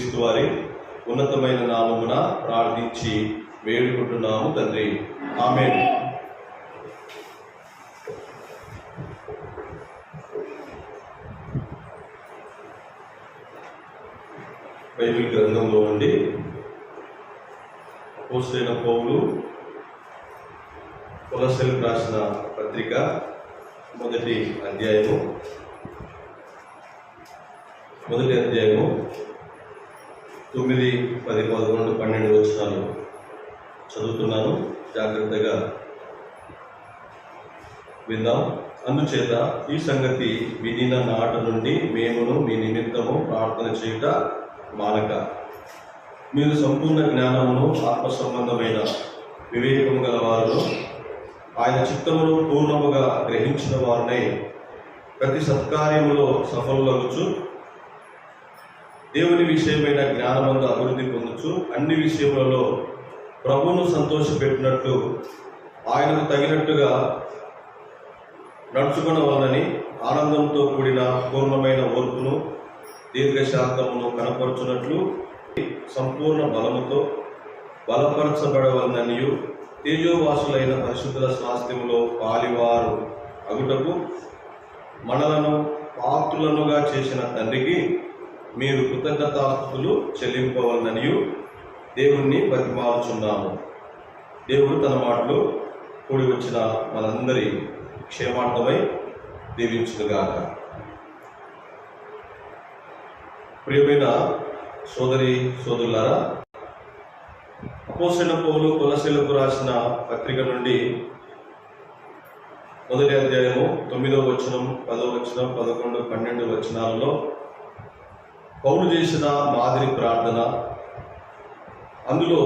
క్రీస్తు వారి ఉన్నతమైన నామమున ప్రార్థించి వేడుకుంటున్నాము తండ్రి. ఆమె బైబిల్ గ్రంథంలో ఉండి పోస్టైన పౌలు కొలసెలకు రాసిన పత్రిక మొదటి అధ్యాయము. మొదటి అధ్యాయము తొమ్మిది పది పదకొండు పన్నెండు వచనాలు చదువుతున్నాను. జాగ్రత్తగా విందాం. అందుచేత ఈ సంగతి వినిన నాట నుండి మేమును మీ నిమిత్తము ప్రార్థన చేయుట మానక. మీరు సంపూర్ణ జ్ఞానమును ఆత్మ సంబంధమైన వివేకము గల ఆయన చిత్తమును పూర్ణముగా గ్రహించిన వారిని ప్రతి సత్కార్యములో సఫలులగుచు దేవుని విషయమైన జ్ఞానమందు అభివృద్ధి పొందొచ్చు. అన్ని విషయములలో ప్రభువును సంతోషపెట్టినట్లు ఆయనకు తగినట్టుగా నడుచుకునవాలని ఆనందంతో కూడిన పూర్ణమైన ఓర్పును దీర్ఘశాంతమును కనపరుచున్నట్లు సంపూర్ణ బలముతో బలపరచబడవలననియు తేజోవాసులైన పరిశుద్ధుల స్వాస్థ్యములో పాలివారు. అగుటకు మనలను పాత్రులనుగా చేసిన తండ్రికి మీరు కృతజ్ఞతాస్తులు చెల్లింపవలననియు దేవుణ్ణి బతిమాలుచున్నాము దేవుడు తన మాటలు కూడి వచ్చిన మనందరి క్షేమార్థమై దీవించుగాక ప్రియమైన సోదరి సోదరులారా అపోసిన పౌలు కులశీలకు రాసిన పత్రిక నుండి మొదటి అధ్యాయము తొమ్మిదో వచనం పదో వచనం పదకొండు పన్నెండు వచనాలలో పౌలు చేసిన మాదిరి ప్రార్థన. అందులో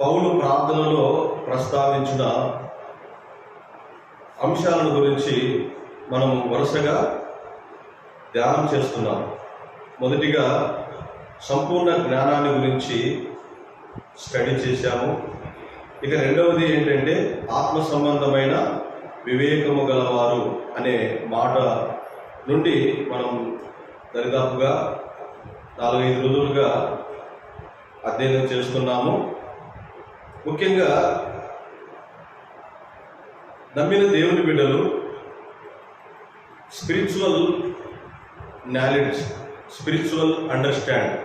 పౌలు ప్రార్థనలో ప్రస్తావించిన అంశాలను గురించి మనం వరుసగా ధ్యానం చేస్తున్నాం. మొదటిగా సంపూర్ణ జ్ఞానాన్ని గురించి స్టడీ చేశాము. ఇక రెండవది ఏంటంటే ఆత్మ సంబంధమైన వివేకము గలవారు అనే మాట నుండి మనం దరిదాపుగా నాలుగైదు రోజులుగా అధ్యయనం చేస్తున్నాము. ముఖ్యంగా నమ్మిన దేవుని బిడ్డలు స్పిరిచువల్ నాలెడ్జ్ స్పిరిచువల్ అండర్స్టాండ్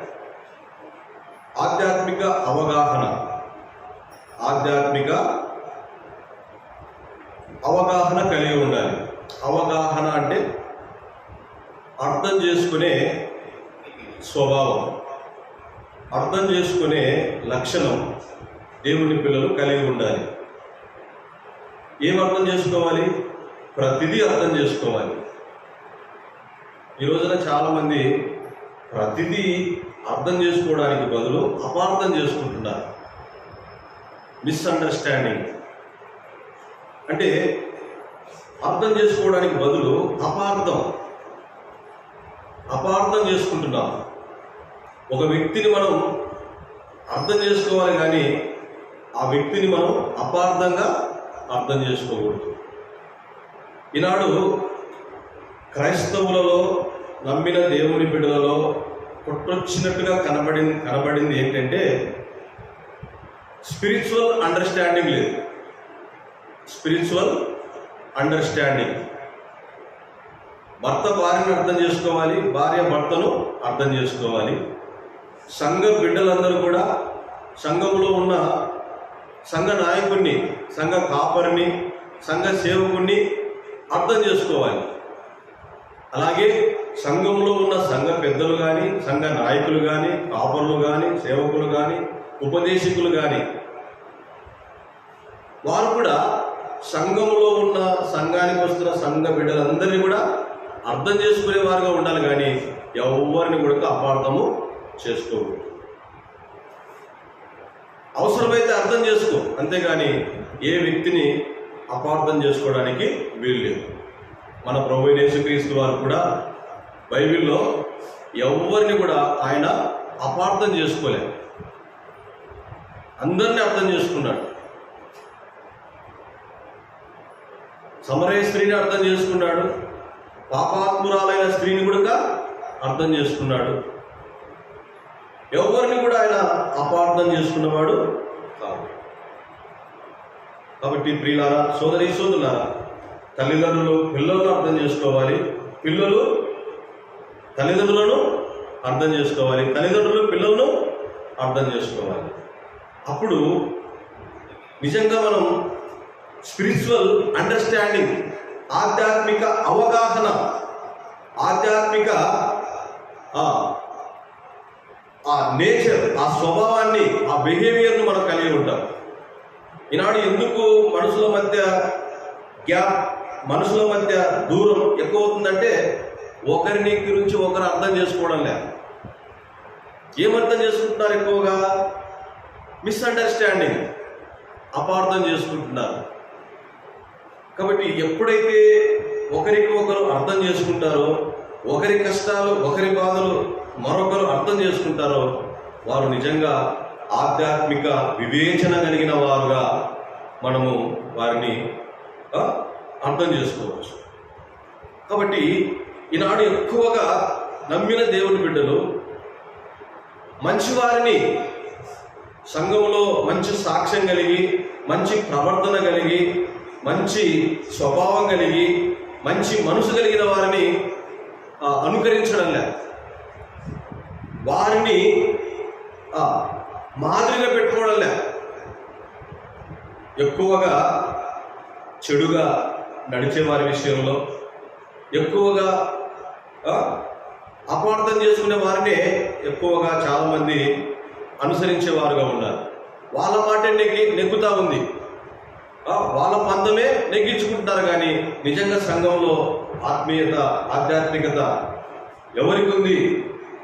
ఆధ్యాత్మిక అవగాహన ఆధ్యాత్మిక అవగాహన కలిగి ఉండాలి. అవగాహన అంటే అర్థం చేసుకునే స్వభావం అర్థం చేసుకునే లక్షణం దేవుని పిల్లలు కలిగి ఉండాలి. ఏం అర్థం చేసుకోవాలి? ప్రతిదీ అర్థం చేసుకోవాలి. ఈ రోజున చాలామంది ప్రతిదీ అర్థం చేసుకోవడానికి బదులు అపార్థం చేసుకుంటున్నారు. మిస్అండర్స్టాండింగ్. అంటే అర్థం చేసుకోవడానికి బదులు అపార్థం. అపార్థం చేసుకుంటున్నాం. ఒక వ్యక్తిని మనం అర్థం చేసుకోవాలి కానీ ఆ వ్యక్తిని మనం అపార్థంగా అర్థం చేసుకోకూడదు. ఈనాడు క్రైస్తవులలో నమ్మిన దేవుని బిడ్డలలో కొట్టొచ్చినట్టుగా కనబడింది కనబడింది ఏంటంటే స్పిరిచువల్ అండర్స్టాండింగ్ లేదు. Spiritual understanding. భర్త భార్యను అర్థం చేసుకోవాలి భార్య భర్తను అర్థం చేసుకోవాలి. సంఘ బిడ్డలందరూ కూడా సంఘంలో ఉన్న సంఘ నాయకుడిని సంఘ కాపరిని సంఘ సేవకుడిని అర్థం చేసుకోవాలి. అలాగే సంఘంలో ఉన్న సంఘ పెద్దలు కానీ సంఘ నాయకులు కానీ కాపరులు కానీ సేవకులు కానీ ఉపదేశకులు కానీ వారు కూడా సంఘంలో ఉన్న సంఘానికి వస్తున్న సంఘ బిడ్డలందరినీ కూడా అర్థం చేసుకునే వారుగా ఉండాలి కానీ ఎవరిని కూడా అపార్థము చేసుకో అవసరమైతే అర్థం చేసుకో అంతేగాని ఏ వ్యక్తిని అపార్థం చేసుకోవడానికి వీలు లేదు. మన ప్రభు యేసుక్రీస్తు వారు కూడా బైబిల్లో ఎవరిని కూడా ఆయన అపార్థం చేసుకోలేదు అందరినీ అర్థం చేసుకున్నాడు. సమరయ స్త్రీని అర్థం చేసుకున్నాడు. పాపాత్మురాలైన స్త్రీని కూడా అర్థం చేసుకున్నాడు. ఎవరిని కూడా ఆయన అపార్థం చేసుకున్నవాడు కాదు. కాబట్టి ప్రియులారా సోదరి సోదరులారా తల్లిదండ్రులు పిల్లలను అర్థం చేసుకోవాలి. పిల్లలు తల్లిదండ్రులను అర్థం చేసుకోవాలి. తల్లిదండ్రులు పిల్లలను అర్థం చేసుకోవాలి. అప్పుడు నిజంగా మనం స్పిరిచువల్ అండర్స్టాండింగ్ ఆధ్యాత్మిక అవగాహన ఆధ్యాత్మిక ఆ, నేచర్ ఆ స్వభావాన్ని ఆ బిహేవియర్ను మనం కలిగి ఉంటాం. ఈనాడు ఎందుకు మనుషుల మధ్య గ్యాప్ మనుషుల మధ్య దూరం ఎక్కువ అవుతుందంటే ఒకరిని గురించి ఒకరు అర్థం చేసుకోవడం లేదు. ఏమర్థం చేసుకుంటున్నారు ఎక్కువగా? మిస్అండర్స్టాండింగ్ అపార్థం చేసుకుంటున్నారు. కాబట్టి ఎప్పుడైతే ఒకరికి ఒకరు అర్థం చేసుకుంటారో ఒకరి కష్టాలు ఒకరి బాధలు మరొకరు అర్థం చేసుకుంటారో వారు నిజంగా ఆధ్యాత్మిక వివేచన కలిగిన వారుగా మనము వారిని అర్థం చేసుకోవచ్చు. కాబట్టి ఈనాడు ఎక్కువగా నమ్మిన దేవుని బిడ్డలు మంచివారిని సంఘంలో మంచి సాక్ష్యం కలిగి మంచి ప్రవర్తన కలిగి మంచి స్వభావం కలిగి మంచి మనసు కలిగిన వారిని అనుకరించడం లేదు. వారిని మాదిరిగా పెట్టుకోవడం లేదు. ఎక్కువగా చెడుగా నడిచే వారి విషయంలో ఎక్కువగా అపార్థం చేసుకునే వారినే ఎక్కువగా చాలామంది అనుసరించేవారుగా ఉన్నారు. వాళ్ళ మాట నెగ్గి నెగ్గుతా ఉంది. వాళ్ళ పందమే నెగ్గించుకుంటారు కానీ నిజంగా సంఘంలో ఆత్మీయత ఆధ్యాత్మికత ఎవరికి ఉంది?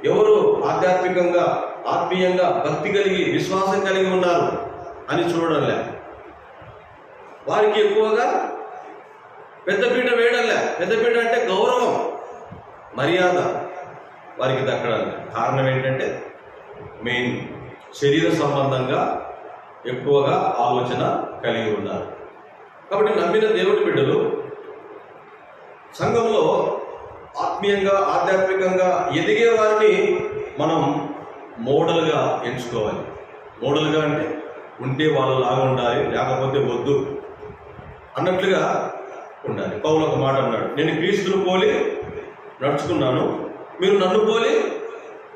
ఎవరు ఆధ్యాత్మికంగా ఆత్మీయంగా భక్తి కలిగి విశ్వాసం కలిగి ఉన్నారు అని చూడడంలే వారికి ఎక్కువగా పెద్దపీట వేయడంలే పెద్దపీట అంటే గౌరవం మర్యాద వారికి దక్కడం కారణం ఏంటంటే మెయిన్ శరీర సంబంధంగా ఎక్కువగా ఆలోచన కలిగి ఉన్నారు. కాబట్టి నమ్మిన దేవుడి బిడ్డలు సంఘంలో ఆత్మీయంగా ఆధ్యాత్మికంగా ఎదిగే వారిని మనం మోడల్గా ఎంచుకోవాలి. మోడల్గా అంటే ఉంటే వాళ్ళలాగా ఉండాలి లేకపోతే వద్దు అన్నట్లుగా ఉండాలి. పౌలు ఒక మాట అన్నాడు నేను క్రీస్తును పోలి నడుచుకున్నాను మీరు నన్ను పోలి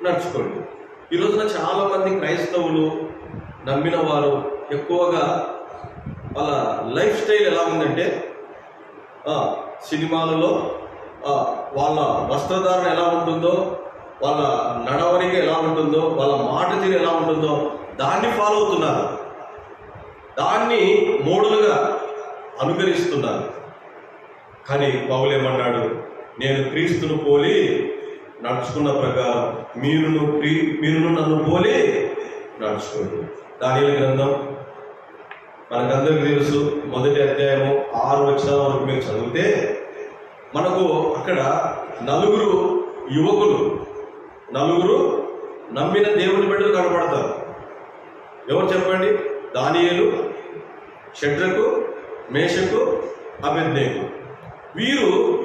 నడుచుకోండి. ఈ రోజున చాలామంది క్రైస్తవులు నమ్మిన వారు ఎక్కువగా వాళ్ళ లైఫ్ స్టైల్ ఎలా ఉందంటే సినిమాలలో వాళ్ళ వస్త్రధారణ ఎలా ఉంటుందో వాళ్ళ నడవడిక ఎలా ఉంటుందో వాళ్ళ మాట తీరు ఎలా ఉంటుందో దాన్ని ఫాలో అవుతున్నారు. దాన్ని మోడలుగా అనుకరిస్తున్నారు. కానీ పౌలేమన్నాడు నేను క్రీస్తును పోలి నడుచుకున్న ప్రకారం మీరును క్రీ మీరును నన్ను పోలి నడుచుకోండి దానిల గ్రంథం మనకందరికి తెలుసు. మొదటి అధ్యాయము ఆరు వచ్చిన వరకు మీరు చదివితే మనకు అక్కడ నలుగురు యువకులు నలుగురు నమ్మిన దేవుని బిడ్డలు కనపడతారు. ఎవరు చెప్పండి? దానియేలు షడ్రకు మేషకు అభిజ్ఞకు వీరు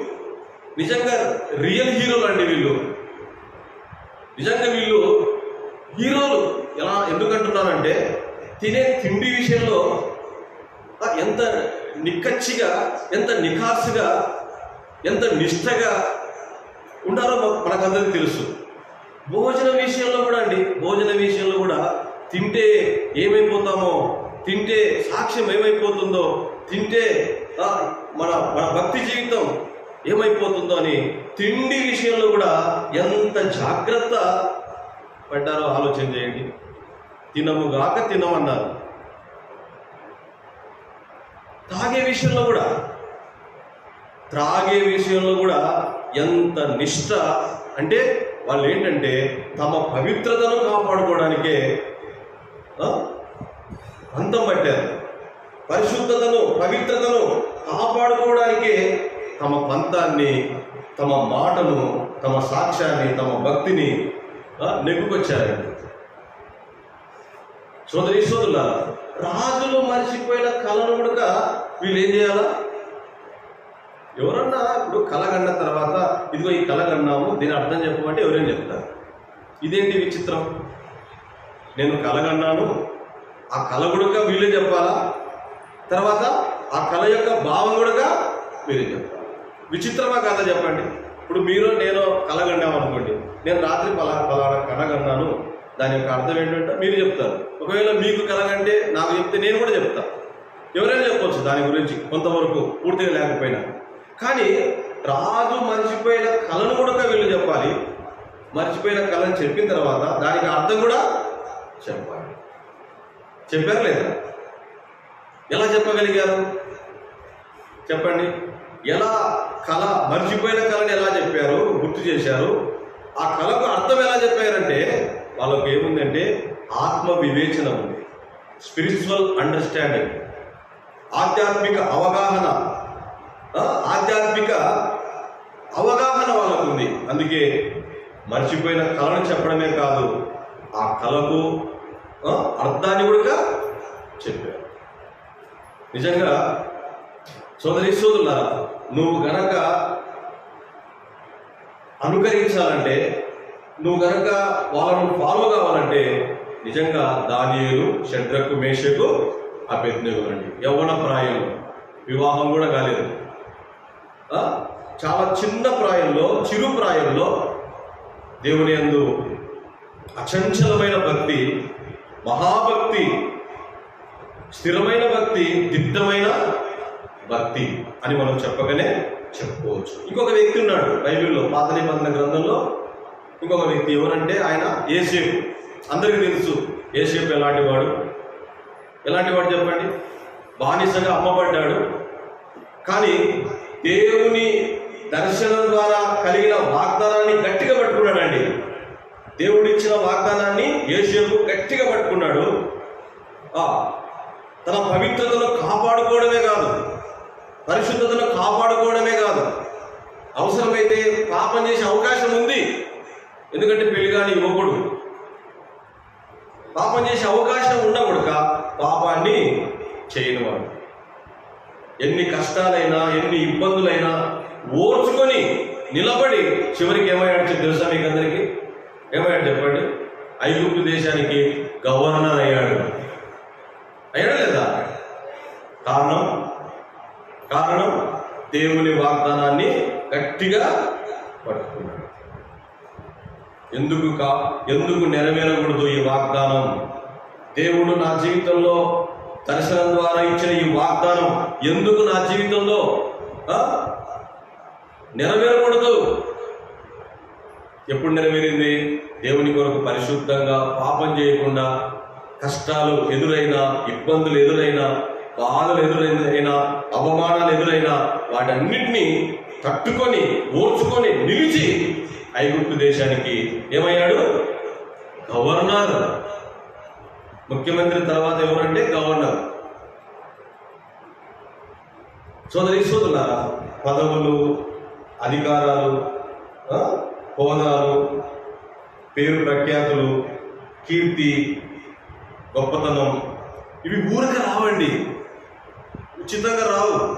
నిజంగా రియల్ హీరోలు అండి వీళ్ళు. నిజంగా వీళ్ళు హీరోలు. ఎలా ఎందుకంటున్నానంటే తినే తిండి విషయంలో ఎంత నిక్కచ్చిగా ఎంత నిఖాసుగా ఎంత నిష్టగా ఉండాలో మనకందరికి మనకందరికీ తెలుసు. భోజన విషయంలో కూడా అండి భోజన విషయంలో కూడా తింటే ఏమైపోతామో తింటే సాక్ష్యం ఏమైపోతుందో తింటే మన మన భక్తి జీవితం ఏమైపోతుందో అని తిండి విషయంలో కూడా ఎంత జాగ్రత్త పడ్డారో ఆలోచన చేయండి. తినముగాక తినమన్నారు. తాగే విషయంలో కూడా త్రాగే విషయంలో కూడా ఎంత నిష్ట అంటే వాళ్ళు ఏంటంటే తమ పవిత్రతను కాపాడుకోవడానికే అంతం పట్టారు. పరిశుద్ధతను పవిత్రతను కాపాడుకోవడానికే తమ పంతాన్ని తమ మాటను తమ సాక్ష్యాన్ని తమ భక్తిని నెగ్గుకొచ్చారండి. సోదరి సోదరుల రాజులు మర్చిపోయిన కళను కూడా వీళ్ళు ఏం చేయాలా? ఎవరన్నా ఇప్పుడు కళ కన్న తర్వాత ఇదిగో ఈ కళ కన్నాము దీని అర్థం చెప్పమంటే ఎవరైనా చెప్తారు? ఇదేంటి విచిత్రం? నేను కలగన్నాను ఆ కళ కూడా వీళ్ళే చెప్పాలా? తర్వాత ఆ కళ యొక్క భావం కూడా మీరే చెప్పాలి. విచిత్రమా కథ చెప్పండి? ఇప్పుడు మీరు నేను కలగన్నాం అనుకోండి నేను రాత్రి పలా పలానా కలగన్నాను దాని యొక్క అర్థం ఏంటంటే మీరు చెప్తారు. ఒకవేళ మీకు కలగంటే నాకు చెప్తే నేను కూడా చెప్తాను ఎవరైనా చెప్పొచ్చు దాని గురించి కొంతవరకు పూర్తిగా లేకపోయినా. కానీ రాజు మర్చిపోయిన కళను కూడా వీళ్ళు చెప్పాలి. మర్చిపోయిన కళను చెప్పిన తర్వాత దానికి అర్థం కూడా చెప్పాలి. చెప్పారు లేదా? ఎలా చెప్పగలిగారు? చెప్పండి. ఎలా కళ మర్చిపోయిన కళని ఎలా చెప్పారు? గుర్తు చేశారు. ఆ కళకు అర్థం ఎలా చెప్పారంటే వాళ్ళకి ఏముందంటే ఆత్మ వివేచన ఉంది. స్పిరిచువల్ అండర్స్టాండింగ్ ఆధ్యాత్మిక అవగాహన. ఆధ్యాత్మిక అవగాహన వాళ్ళకు ఉంది అందుకే మర్చిపోయిన కళను చెప్పడమే కాదు ఆ కళకు అర్థాన్ని కూడా చెప్పారు. నిజంగా సోదరి సోదరుల నువ్వు గనక అనుకరించాలంటే నువ్వు గనక వాళ్ళను ఫాలో కావాలంటే నిజంగా దానియులు శద్రకు మేషకు అభ్యర్థులండి యవ్వన ప్రాయంలో వివాహం కూడా కాలేదు. చాలా చిన్న ప్రాయంలో చిరు ప్రాయంలో దేవుని యందు అచంచలమైన భక్తి మహాభక్తి స్థిరమైన భక్తి దిట్టమైన భక్తి అని మనం చెప్పగానే చెప్పుకోవచ్చు. ఇంకొక వ్యక్తి ఉన్నాడు బైబిల్లో పాత నిబంధన గ్రంథంలో ఇంకొక వ్యక్తి ఎవరంటే ఆయన ఏసేపు. అందరికీ తెలుసు ఏసేపు ఎలాంటి వాడు ఎలాంటి వాడు చెప్పండి? బానిసగా అమ్మబడ్డాడు. కానీ దేవుని దర్శనం ద్వారా కలిగిన వాగ్దానాన్ని గట్టిగా పట్టుకున్నాడండి. దేవుడు ఇచ్చిన వాగ్దానాన్ని ఏషియకు గట్టిగా పట్టుకున్నాడు. తన పవిత్రతను కాపాడుకోవడమే కాదు పరిశుద్ధతను కాపాడుకోవడమే కాదు. అవసరమైతే పాపం చేసే అవకాశం ఉంది. ఎందుకంటే పెళ్ళి కాని యువకుడు. పాపం చేసే అవకాశం ఉండకూడక పాపాన్ని చేయనివాడు ఎన్ని కష్టాలైనా ఎన్ని ఇబ్బందులైనా ఓర్చుకొని నిలబడి చివరికి ఏమయ్యాడు తెలుసా మీకు అందరికీ ఏమయ్యాడు చెప్పండి? ఐగుప్తు దేశానికి గవర్నర్ అయ్యాడు. అయ్యాడు లేదా? కారణం? కారణం దేవుని వాగ్దానాన్ని గట్టిగా పట్టుకున్నాడు. ఎందుకు కా ఎందుకు నెరవేరకూడదు ఈ వాగ్దానం? దేవుడు నా జీవితంలో దర్శనం ద్వారా ఇచ్చిన ఈ వాగ్దానం ఎందుకు నా జీవితంలో నెరవేరకూడదు. ఎప్పుడు నెరవేరింది? దేవుని కొరకు పరిశుద్ధంగా పాపం చేయకుండా కష్టాలు ఎదురైనా ఇబ్బందులు ఎదురైనా బాధలు ఎదురైనా అవమానాలు ఎదురైనా వాటన్నిటినీ తట్టుకొని ఓర్చుకొని నిలిచి ఐగుప్తు దేశానికి ఏమయ్యాడు? గవర్నర్. ముఖ్యమంత్రి తర్వాత ఎవరంటే గవర్నర్. సోదరి సోదరుల పదవులు అధికారాలు హోదాలు పేరు ప్రఖ్యాతులు కీర్తి గొప్పతనం ఇవి ఊరక రావండి. ఉచితంగా రావు.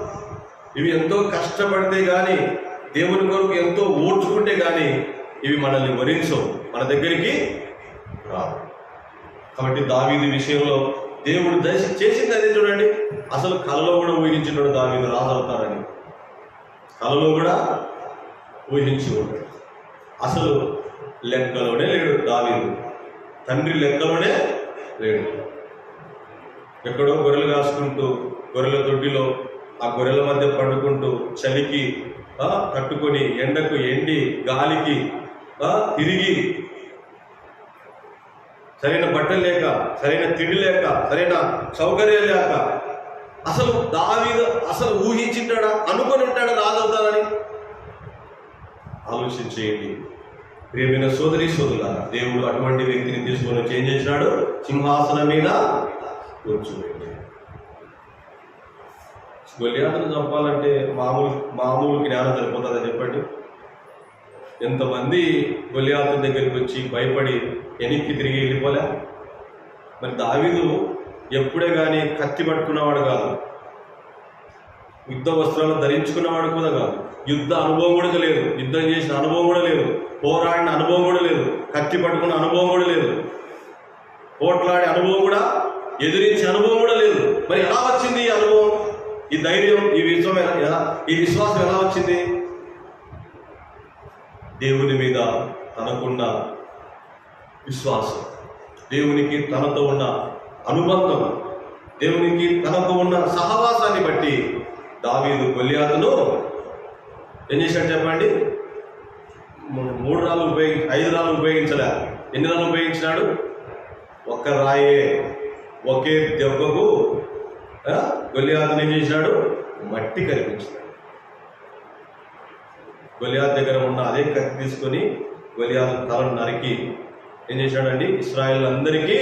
ఇవి ఎంతో కష్టపడితే కానీ దేవుని కొరకు ఎంతో ఓడ్చుకుంటే కానీ ఇవి మనల్ని వరించవు. మన దగ్గరికి రావు. కాబట్టి దావీది విషయంలో దేవుడు దశ చేసింది అదే చూడండి. అసలు కళలో కూడా ఊహించినాడు దావీదు రాజు కళలో కూడా ఊహించి ఉంటాడు. అసలు లెక్కలోనే లేడు దావీదు. తండ్రి లెక్కలోనే లేడు. ఎక్కడో గొర్రెలు కాసుకుంటూ గొర్రెల దొడ్డిలో ఆ గొర్రెల మధ్య పండుకుంటూ చలికి కట్టుకొని ఎండకు ఎండి గాలికి తిరిగి. సరైన బట్టలు లేక సరైన తిండి లేక సరైన సౌకర్యం లేక. అసలు దావీదు అసలు ఊహించింటాడా అనుకొని ఉంటాడా రాజవుతానని ఆలోచించేయండి. ప్రియమైన సోదరి సోదరుల దేవుడు అటువంటి వ్యక్తిని తీసుకొని వచ్చి ఏం చేసినాడు? సింహాసనం మీద కూర్చోబెట్టి గొలియాతను చంపాలంటే మామూలు మామూలు జ్ఞానం సరిపోతుందా చెప్పండి. ఎంతమంది గొలియాతు దగ్గరికి వచ్చి భయపడి వెనక్కి తిరిగి వెళ్ళిపోలే? మరి దావీదు ఎప్పుడే కానీ కత్తి పట్టుకున్నవాడు కాదు. యుద్ధ వస్త్రాలు ధరించుకున్నవాడు కూడా కాదు. యుద్ధ అనుభవం కూడా లేదు. యుద్ధం చేసిన అనుభవం కూడా లేదు. పోరాడిన అనుభవం కూడా లేదు. కత్తి పట్టుకున్న అనుభవం కూడా లేదు. పోట్లాడే అనుభవం కూడా ఎదిరించే అనుభవం కూడా లేదు. మరి ఎలా వచ్చింది ఈ అనుభవం? ఈ ధైర్యం ఈ విశ్వం ఎలా- ఈ విశ్వాసం ఎలా వచ్చింది? దేవుని మీద తనకున్న విశ్వాసం దేవునికి తనతో ఉన్న అనుబంధం దేవునికి తనకు ఉన్న సహవాసాన్ని బట్టి దావీదు గొల్లియాతును ఏం చేశాడు చెప్పండి? మూడు రాళ్ళు ఉపయోగి ఐదు రాళ్ళు ఉపయోగించలే. ఎన్ని రాళ్ళు ఉపయోగించినాడు? ఒక్క రాయే ఒకే దెబ్బకు గొల్లియాతుని ఏం చేసినాడు మట్టి కనిపించాడు గొలియాత్ దగ్గర ఉన్న అదే కత్తి తీసుకొని గొలియాత్ తలను నరికి ఏం చేశాడండి? ఇస్రాయల్ అందరికీ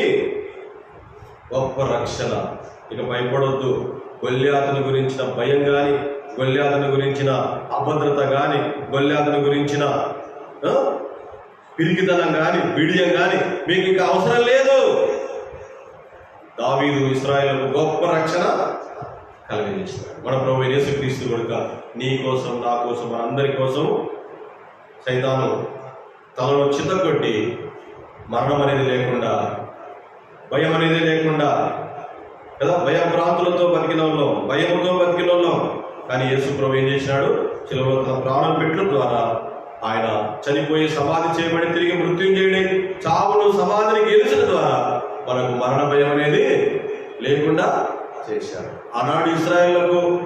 గొప్ప రక్షణ. ఇక భయపడొద్దు. గొల్లియాతుని గురించిన భయం కానీ గొల్లియాతుని గురించిన అభద్రత కానీ గొల్లియాతుని గురించిన పిరికితనం కానీ బిడియం కానీ మీకు ఇంకా అవసరం లేదు. దావీదు ఇస్రాయలకు గొప్ప రక్షణ కలిగించాడు మన ప్రభు యేసుక్రీస్తు కొడుక నీ కోసం నా కోసం మన అందరి కోసం సైతాను తనను చిత్తగొట్టి మరణం అనేది లేకుండా భయం అనేది లేకుండా కదా భయభ్రాంతులతో బతికిన వాళ్ళం భయముతో బతికిన వాళ్ళం. కానీ యేసు ప్రభు ఏం చేసినాడు చిలవలో తన ప్రాణం పెట్టడం ద్వారా ఆయన చనిపోయి సమాధి చేయబడి తిరిగి మృత్యుంజయుడి చావును సమాధిని గెలిచిన ద్వారా మనకు మరణ భయం అనేది లేకుండా చేశారు. ఆనాడు ఇస్రాయేళ్ళకు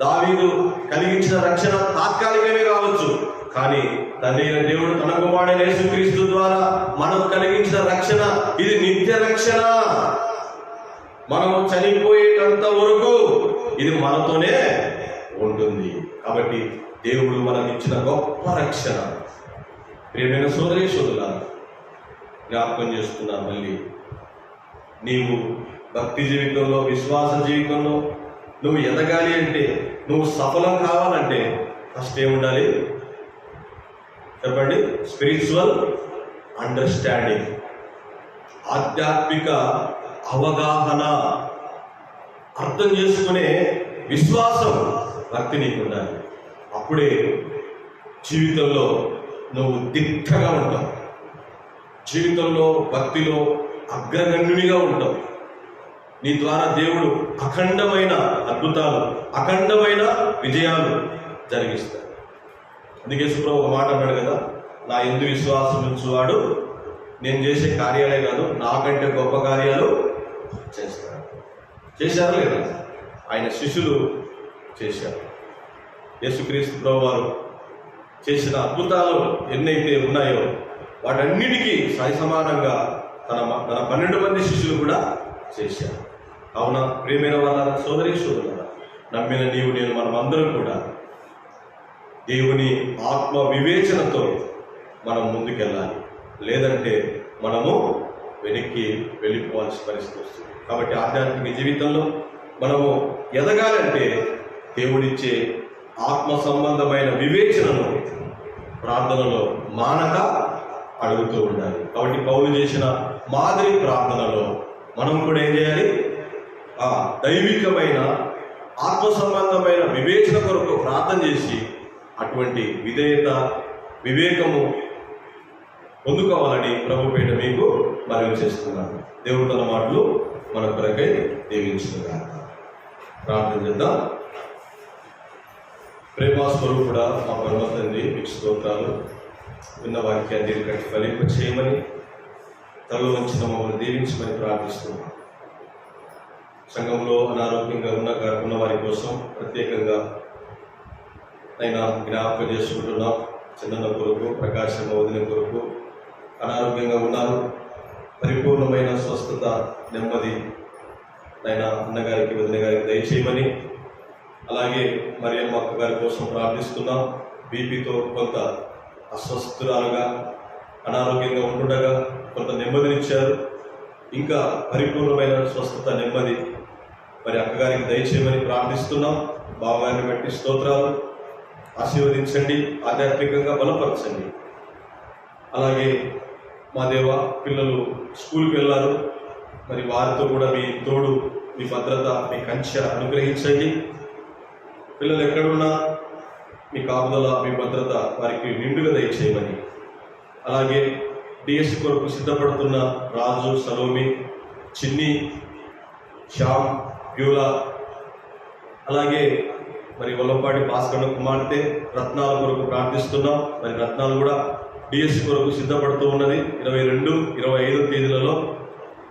దావీదు కలిగించిన రక్షణ తాత్కాలికమే కావచ్చు. కానీ తండ్రి దేవుడు తన కుమారుడైన యేసుక్రీస్తు ద్వారా మనకు కలిగించిన రక్షణ ఇది నిత్య రక్షణ. మనం చనిపోయేటంత వరకు ఇది మనతోనే ఉంటుంది. కాబట్టి దేవుడు మనకి ఇచ్చిన గొప్ప రక్షణ. ప్రియమైన సోదరి సోదరుల జ్ఞాపకం చేసుకున్నాను మళ్ళీ. నీవు భక్తి జీవితంలో విశ్వాస జీవితంలో నువ్వు ఎదగాలి అంటే నువ్వు సఫలం కావాలంటే ఫస్ట్ ఏముండాలి చెప్పండి. Spiritual understanding. ఆధ్యాత్మిక అవగాహన. అర్థం చేసుకునే విశ్వాసం భక్తి నీకు ఉండాలి. అప్పుడే జీవితంలో నువ్వు దిట్టగా ఉంటావు. జీవితంలో భక్తిలో అగ్రగణ్యునిగా ఉంటావు నీ ద్వారా దేవుడు అఖండమైన అద్భుతాలు అఖండమైన విజయాలు జరిగిస్తాడు. అందుకే సుప్రభు ఒక మాట అన్నాడు కదా నా ఎందు విశ్వాసం ఉంచువాడు నేను చేసే కార్యాలే కాదు నాకంటే గొప్ప కార్యాలు చేస్తాడు. చేశారు లేదా ఆయన శిష్యులు చేశారు. యేసుక్రీస్తు ప్రభు వారు చేసిన అద్భుతాలు ఎన్నైతే ఉన్నాయో వాటన్నిటికీ సరి సమానంగా తన తన పన్నెండు మంది శిష్యులు కూడా చేశారు. కావున ప్రేమైన వాళ్ళ సోదరి సోదరుల నమ్మిన నీవు నేను మనమందరం అందరం కూడా దేవుని ఆత్మ వివేచనతో మనం ముందుకెళ్ళాలి. లేదంటే మనము వెనక్కి వెళ్ళిపోవాల్సిన పరిస్థితి వస్తుంది. కాబట్టి ఆధ్యాత్మిక జీవితంలో మనము ఎదగాలంటే దేవుడిచ్చే ఆత్మ సంబంధమైన వివేచనను ప్రార్థనలో మానక అడుగుతూ ఉండాలి. కాబట్టి పౌలు చేసిన మాదిరి ప్రార్థనలో మనం కూడా ఏం చేయాలి? ఆ దైవికమైన ఆత్మ సంబంధమైన వివేచన కొరకు ప్రార్థన చేసి అటువంటి విధేయత వివేకము పొందుకోవాలని ప్రభు పేట మీకు మనవి చేస్తున్నాను. దేవుడు తన మాటలు మన కొరకై దీవించుగా ప్రార్థన చేద్దాం. ప్రేమాస్వరూపుడా మా పరమ తండ్రి మీకు స్తోత్రాలు. విన్న వాక్యాన్ని దీనికి ఫలింప చేయమని తలలో వంచిన మమ్మల్ని దీవించమని ప్రార్థిస్తున్నాం. సంఘంలో అనారోగ్యంగా ఉన్న ఉన్న వారి కోసం ప్రత్యేకంగా అయినా జ్ఞాపకం చేసుకుంటున్నాం. చందన కొరకు ప్రకాశం వదిన కొరకు అనారోగ్యంగా ఉన్నారు. పరిపూర్ణమైన స్వస్థత నెమ్మది అయినా అన్నగారికి వదిన గారికి దయచేయమని అలాగే మరి అక్క గారి కోసం ప్రార్థిస్తున్నాం. బీపీతో కొంత అస్వస్థురాలుగా అనారోగ్యంగా ఉంటుండగా కొంత నెమ్మదినిచ్చారు ఇంకా పరిపూర్ణమైన స్వస్థత నెమ్మది. మరి అక్కగారికి దయచేయమని ప్రార్థిస్తున్నాం. బావగారిని బట్టి స్తోత్రాలు. ఆశీర్వదించండి ఆధ్యాత్మికంగా బలపరచండి. అలాగే మా దేవ పిల్లలు స్కూల్కి వెళ్ళారు. మరి వారితో కూడా మీ తోడు మీ భద్రత మీ కంచె అనుగ్రహించండి. పిల్లలు ఎక్కడున్నా మీ కాపుదల మీ భద్రత వారికి నిండుగా దయచేయమని అలాగే డిఎస్సి కొరకు సిద్ధపడుతున్న రాజు సలోమి చిన్ని శ్యామ్ ప్యూలా అలాగే మరి వల్లంపాటి భాస్కర్ కుమార్తె రత్నాల కొరకు ప్రార్థిస్తున్నాం. మరి రత్నాలు కూడా డిఎస్సి కొరకు సిద్ధపడుతూ ఉన్నది. ఇరవై రెండు ఇరవై ఐదు తేదీలలో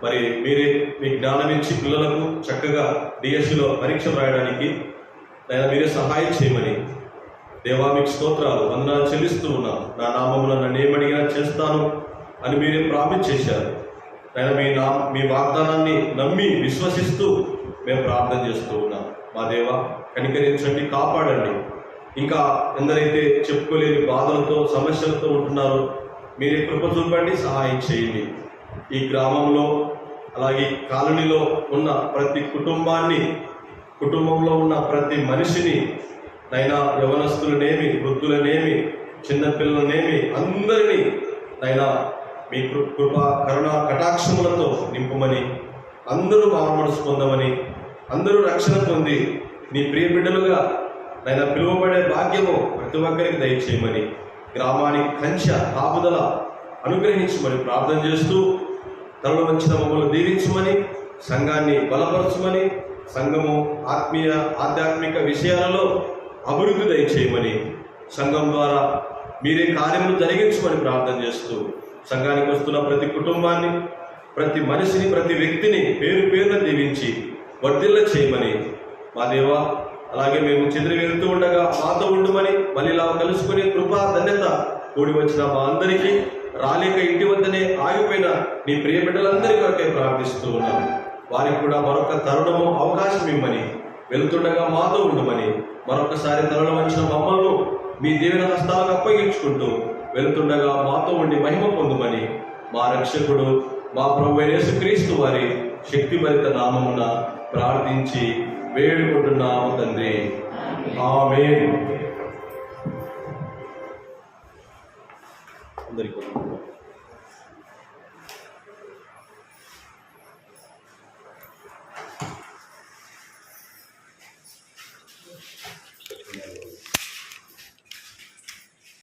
మరి మీరే మీ జ్ఞానం ఇచ్చి పిల్లలకు చక్కగా డిఎస్సిలో పరీక్ష రాయడానికి లేదా మీరే సహాయం చేయమని దేవా మీకు స్తోత్రాలు వందనాలు చెల్లిస్తూ ఉన్నాను నా నామమున నన్ను ఏమడిగినా చేస్తాను అని మీరే ప్రామిస్ చేశారు నేను మీ నా మీ వాగ్దానాన్ని నమ్మి విశ్వసిస్తూ మేము ప్రార్థన చేస్తూ ఉన్నాం. మా దేవ కనికరించండి కాపాడండి. ఇంకా ఎందరైతే చెప్పుకోలేని బాధలతో సమస్యలతో ఉంటున్నారో మీరే కృప చూపండి సహాయం చేయండి. ఈ గ్రామంలో అలాగే కాలనీలో ఉన్న ప్రతి కుటుంబాన్ని కుటుంబంలో ఉన్న ప్రతి మనిషిని నైనా యవనస్తులనేమి వృద్ధులనేమి చిన్నపిల్లలనేమి అందరినీ నైనా మీ కృప కరుణ కటాక్షములతో నింపమని అందరూ మామనసు పొందమని అందరూ రక్షణ పొంది నీ ప్రియ బిడ్డలుగా నైనా పిలువబడే భాగ్యము ప్రతి ఒక్కరికి దయచేయమని గ్రామానికి కంచె కాపుదల అనుగ్రహించమని ప్రార్థన చేస్తూ తరలు వచ్చిన మమ్మల్ని దీవించమని సంఘాన్ని బలపరచమని సంఘము ఆత్మీయ ఆధ్యాత్మిక విషయాలలో అభివృద్ధి దయచేయమని సంఘం ద్వారా మీరే కార్యములు జరిగించమని ప్రార్థన చేస్తూ సంఘానికి వస్తున్న ప్రతి కుటుంబాన్ని ప్రతి మనిషిని ప్రతి వ్యక్తిని పేరు పేరున దీవించి వర్ధిల్ల చేయమని మా దేవ అలాగే మేము చెదిరి వెళ్తూ ఉండగా మాతో ఉండమని మళ్ళీ ఇలా కలుసుకునే కృపా ధన్యత కూడి వచ్చిన మా అందరికీ రాలేక ఇంటి వద్దనే ఆగిపోయిన నీ ప్రియ బిడ్డలందరి కొరకే ప్రార్థిస్తూ ఉన్నాం. వారికి కూడా మరొక తరుణము అవకాశం ఇవ్వమని వెళ్తుండగా మాతో ఉండమని మరొకసారి తరుణం వచ్చిన మమ్మల్ని మీ దీవెన హస్తాలకు అప్పగించుకుంటూ వెళ్తుండగా మాతో ఉండి మహిమ పొందుమని మా రక్షకుడు మా ప్రభు యేసుక్రీస్తు వారి శక్తిభరిత నామమున ప్రార్థించి వేడుకుంటున్నాము తండ్రి. ఆమె అందరికీ